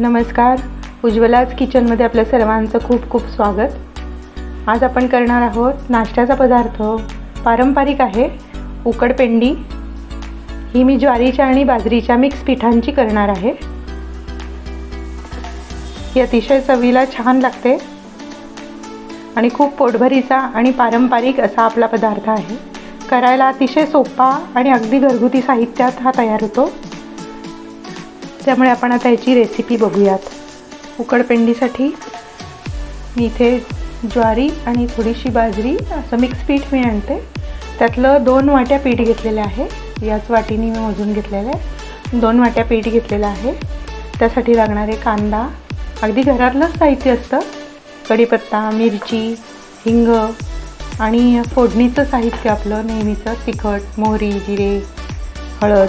नमस्कार. उज्ज्वलाज किचनमध्ये आपल्या सर्वांचं खूप खूप स्वागत. आज आपण करणार आहोत नाश्त्याचा पदार्थ. पारंपरिक आहे उकडपेंडी ही मी ज्वारीच्या आणि बाजरीच्या मिक्स पिठांची करणार आहे. ही अतिशय चवीला छान लागते. आणि खूप पोटभरीचा आणि पारंपरिक असा आपला पदार्थ आहे. करायला अतिशय सोपा आणि अगदी घरगुती साहित्यात हा तयार होतो. त्यामुळे आपण आता याची रेसिपी बघूयात. उकडपेंडीसाठी मी इथे ज्वारी आणि थोडीशी बाजरी असं मिक्स पीठ मी आणते. त्यातलं दोन वाट्या पीठ घेतलेलं आहे. याच वाटीने मी मोजून घेतलेलं आहे. दोन वाट्या पीठ घेतलेलं आहे. त्यासाठी लागणारे कांदा. अगदी घरातलंच साहित्य असतं. कढीपत्ता मिरची हिंग आणि फोडणीचं साहित्य आपलं नेहमीचं तिखट मोहरी जिरे हळद.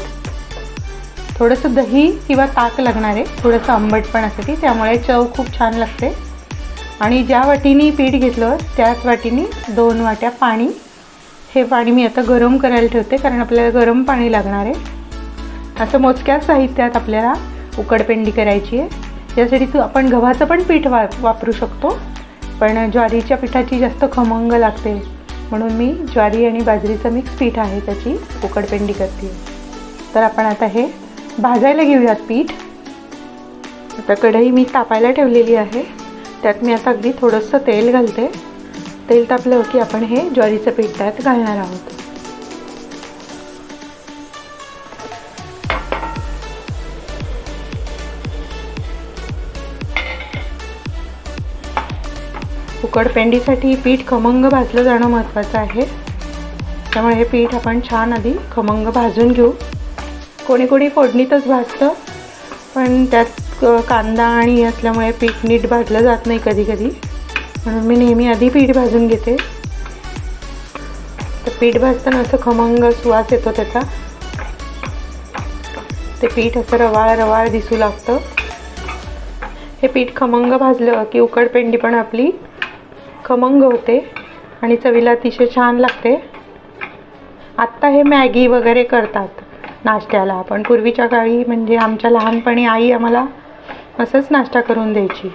थोडंसं दही किंवा ताक लागणार आहे थोडंसं आंबट पण आंबटपणासाठी त्यामुळे चव खूप छान लागते. आणि ज्या वाटीने पीठ घेतलं त्याच वाटीनी दोन वाट्या पाणी. हे पाणी मी आता गरम करायला ठेवते कारण आपल्याला गरम पाणी लागणार आहे. असं मोजक्याच साहित्यात आपल्याला उकडपेंडी करायची आहे. यासाठी तू आपण गव्हाचं पण पीठ वा वापरू शकतो. पण ज्वारीच्या पिठाची जास्त खमंग लागते. म्हणून मी ज्वारी आणि बाजरीचं मिक्स पीठ आहे त्याची उकडपेंडी करते. तर आपण आता हे भाजायला घेऊयात पीठ. आता कढई मी तापायला ठेवलेली आहे. त्यात मी आता अगदी थोडंसं तेल घालते. तेल तापलं की आपण हे ज्वारीचं पीठ त्यात घालणार आहोत. उकडपेंडीसाठी पीठ खमंग भाजलं जाणं महत्त्वाचं आहे. त्यामुळे हे पीठ आपण छान आधी खमंग भाजून घेऊ. कोणी कोणी फोडणीतच भाजतं. पण त्यात कांदा आणि असल्यामुळे पीठ नीट भाजलं जात नाही कधी कधी. म्हणून मी नेहमी आधी पीठ भाजून घेते. तर पीठ भाजताना असं खमंग सुवास येतो त्याचा. ते पीठ असं रवाळ रवाळ दिसू लागतं. हे पीठ खमंग भाजलं की उकडपेंडी पण आपली खमंग होते आणि चवीला अतिशय छान लागते. आत्ता हे मॅगी वगैरे करतात. नाश्त्याला. पण पूर्वीच्या काळी म्हणजे आमच्या लहानपणी आई आम्हाला असंच नाश्ता करून द्यायची.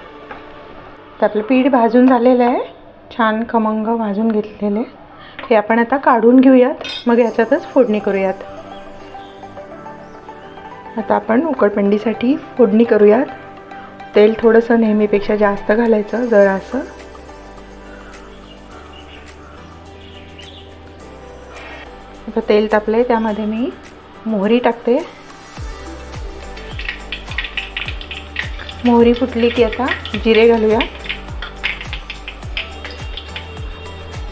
तर आपलं पीठ भाजून झालेलं आहे. छान खमंग भाजून घेतलेले. हे आपण आता काढून घेऊयात. मग याच्यातच फोडणी करूयात. आता आपण उकडपिंडीसाठी फोडणी करूयात. तेल थोडंसं नेहमीपेक्षा जास्त घालायचं जरासं. आता तेल तापले त्यामध्ये मी. मोहरी टाकते. मोहरी फुटली की आता जिरे घालूया.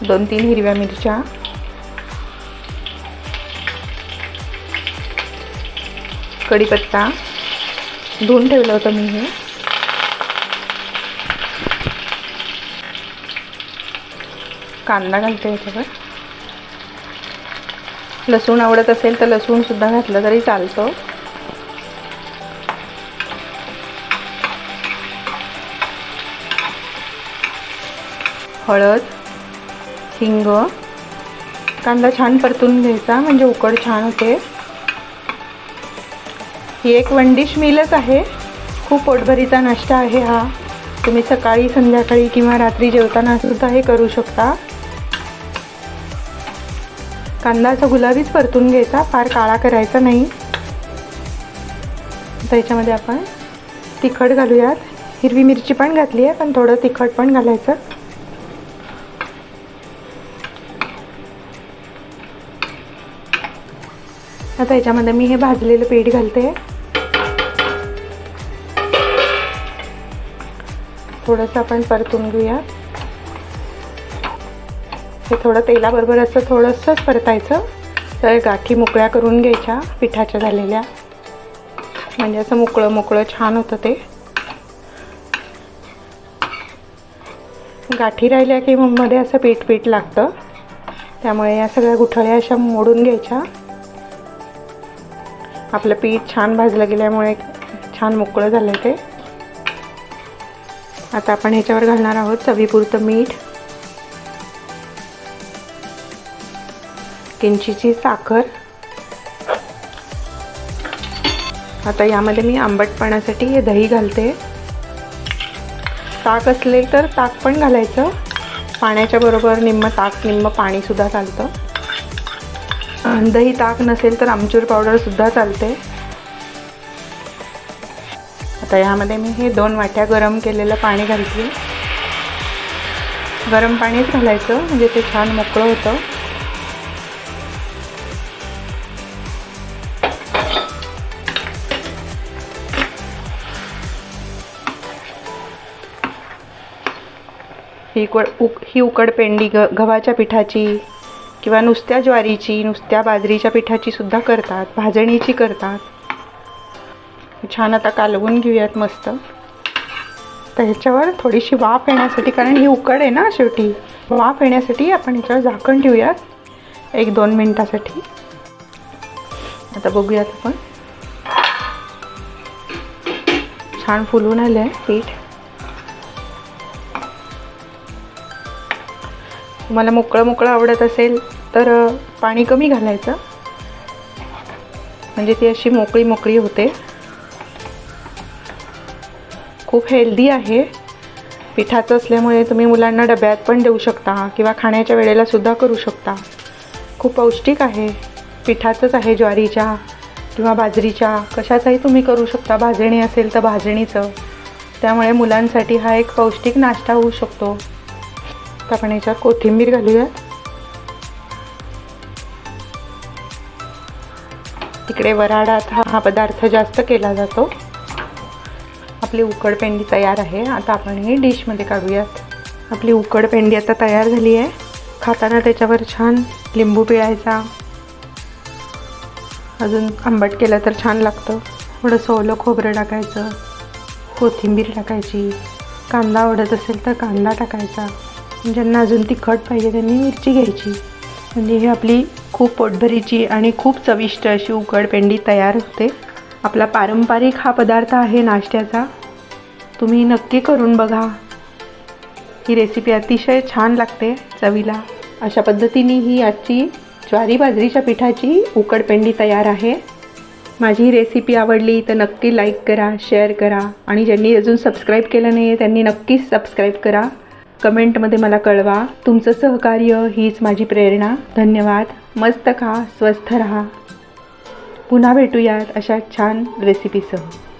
दोन तीन हिरव्या मिरच्या. कढीपत्ता. धुवून ठेवलं होतं मी हे. कांदा घालते याच्यावर. लसूण आवडत असेल तर लसूणसुद्धा घातलं तरी चालतं. हळद हिंग. कांदा छान परतून घ्यायचा म्हणजे उकड छान होते. ही एक वन डिश मीलच आहे. खूप पोटभरीचा नाश्ता आहे हा. तुम्ही सकाळी संध्याकाळी किंवा रात्री जेवताना सुद्धा हे करू शकता. कांदा असा गुलाबीच परतून घ्यायचा फार काळा करायचा नाही. त्याच्यामध्ये आपण तिखट घालूयात. हिरवी मिरची पण घातली आहे पण थोडं तिखट पण घालायचं. आता याच्यामध्ये मी हे भाजलेलं पीठ घालते. थोडंसं आपण परतून घेऊयात. हे थोडं तेलाबरोबर असं थोडंसंच परतायचं. तर गाठी मोकळ्या करून घ्यायच्या पिठाच्या झालेल्या. म्हणजे असं मोकळं मोकळं छान होतं ते. गाठी राहिल्या की मग मध्ये असं पीठ पीठ लागतं. त्यामुळे या सगळ्या गुठळ्या अशा मोडून घ्यायच्या. आपलं पीठ छान भाजलं गेल्यामुळे छान मोकळं झालं ते. आता आपण ह्याच्यावर घालणार आहोत चवीपुरतं मीठ. किंचीची साखर. आता यामध्ये मी आंबटपणासाठी हे दही घालते. ताक असले तर ताक पण घालायचं. पाण्याच्या बरोबर निम्म ताक निम्म पाणीसुद्धा चालतं. दही ताक नसेल तर आमचूर पावडरसुद्धा चालते. आता यामध्ये मी हे दोन वाट्या गरम केलेलं पाणी घालते. गरम पाणीच घालायचं म्हणजे ते छान मोकळं होतं. ही उकड उक ही उकडपेंडी ग गव्हाच्या पिठाची किंवा नुसत्या ज्वारीची नुसत्या बाजरीच्या पिठाची सुद्धा करतात भाजणीची करतात. छान आता कालवून घेऊयात मस्त. तर ह्याच्यावर थोडीशी वाफ येण्यासाठी कारण ही उकड आहे ना शेवटी वाफ येण्यासाठी आपण ह्याच्यावर झाकण ठेवूयात एक दोन मिनटासाठी. आता बघूयात आपण. छान फुलून आलं आहे पीठ. तुम्हाला मोकळं मोकळं आवडत असेल तर पाणी कमी घालायचं. म्हणजे ती अशी मोकळी मोकळी होते. खूप हेल्दी आहे. पिठाचं असल्यामुळे तुम्ही मुलांना डब्यात पण देऊ शकता किंवा खाण्याच्या वेळेला सुद्धा करू शकता. खूप पौष्टिक आहे. पिठाचंच आहे ज्वारीच्या किंवा बाजरीच्या. कशाचाही तुम्ही करू शकता. भाजणी असेल तर भाजणीचं. त्यामुळे मुलांसाठी हा एक पौष्टिक नाश्ता होऊ शकतो. तर आपण याच्यात कोथिंबीर घालूयात तिकडे वराडात हा हा पदार्थ जास्त केला जातो. आपली उकडपेंडी तयार आहे. आता आपण हे डिशमध्ये काढूयात. आपली उकडपेंडी आता तयार झाली आहे. खाताना त्याच्यावर छान लिंबू पिळायचा. अजून आंबट केलं तर छान लागतं. थोडंसं ओलं खोबरं टाकायचं. कोथिंबीर टाकायची. कांदा आवडत असेल तर कांदा टाकायचा. म्हणजे ज्यांना अजून तिखट पाहिजे त्यांनी मिरची घ्यायची. म्हणजे ही आपली खूप पोटभरीची आणि खूप चविष्ट अशी उकडपेंडी तयार होते. आपला पारंपरिक हा पदार्थ आहे नाश्त्याचा. तुम्ही नक्की करून बघा. ही रेसिपी अतिशय छान लागते चवीला. अशा पद्धतीने ही आजची ज्वारी बाजरीच्या पिठाची उकडपेंडी तयार आहे. माझी ही रेसिपी आवडली तर नक्की लाईक करा शेअर करा आणि ज्यांनी अजून सबस्क्राईब केलं नाही आहे त्यांनी नक्कीच सबस्क्राईब करा. कमेंटमध्ये मला कळवा. तुमचं सहकार्य हीच माझी प्रेरणा. धन्यवाद. मस्त खा. स्वस्थ रहा. पुन्हा भेटूयात अशा छान रेसिपीसह